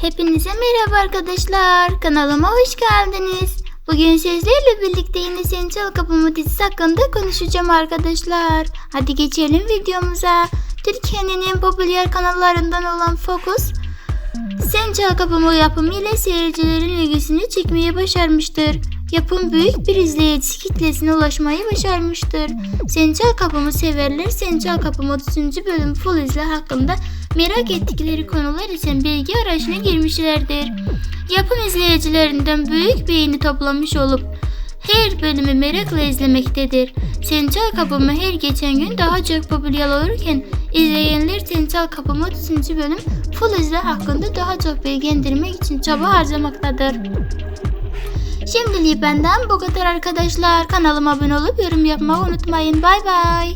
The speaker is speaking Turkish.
Hepinize merhaba arkadaşlar. Kanalıma hoş geldiniz. Bugün sizlerle birlikte yine Sen Çal Kapımı dizisi hakkında konuşacağım arkadaşlar. Hadi geçelim videomuza. Türkiye'nin en popüler kanallarından olan Focus, Sen Çal Kapımı yapımı ile seyircilerin ilgisini çekmeyi başarmıştır. Yapım büyük bir izleyici kitlesine ulaşmayı başarmıştır. Sen Çal Kapımı severler Sen Çal Kapımı 30. bölüm full izle hakkında merak ettikleri konular için bilgi arayışına girmişlerdir. Yapım izleyicilerinden büyük beğeni toplamış olup her bölümü merakla izlemektedir. Sen Çal Kapımı her geçen gün daha çok popüler olurken izleyenler Sen Çal Kapımı 30. bölüm full izle hakkında daha çok bilgilendirmek için çaba harcamaktadır. Şimdilik benden bu kadar arkadaşlar. Kanalıma abone olup yorum yapmayı unutmayın. Bay bay.